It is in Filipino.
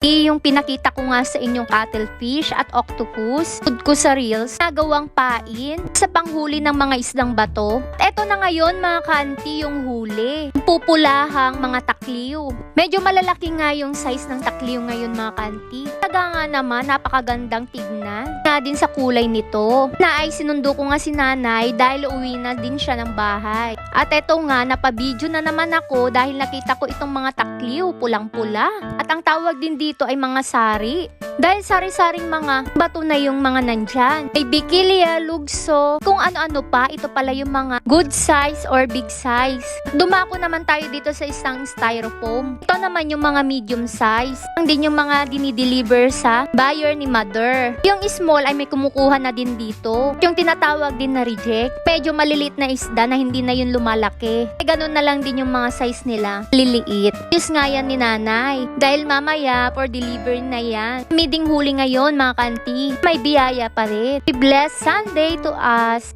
Yung pinakita ko nga sa inyong cuttlefish at octopus, food ko sa reels, nagawang pain sa panghuli ng mga isdang bato. At eto na ngayon mga kanti yung huli. Pupulahang mga takliw. Medyo malalaki nga yung size ng takliw ngayon mga kanti. Taga nga naman, napakagandang tignan. Na din sa kulay nito. Na ay sinundo ko nga si nanay dahil uwi na din siya ng bahay. At eto nga, napabidyo na naman ako dahil nakita ko itong mga takliw, pulang-pula. At ang tawag din dito ay mga sari. Dahil sari-saring mga bato na yung mga nandyan. May bikilia, lugso, kung ano-ano pa, ito pala yung mga good size or big size. Dumako naman tayo dito sa isang styrofoam. Ito naman yung mga medium size. Ang din yung mga dinideliver sa buyer ni mother. Yung small ay may kumukuha na din dito. Yung tinatawag din na reject, medyo malilit na isda na hindi na yun lumalaki. Eh, ganun na lang din yung mga size nila. Liliit. Use nga yan ni nanay. Dahil mamaya, for delivery na yan. Miding huli ngayon, mga kanti. May biyaya pa rin. Bless Sunday to us.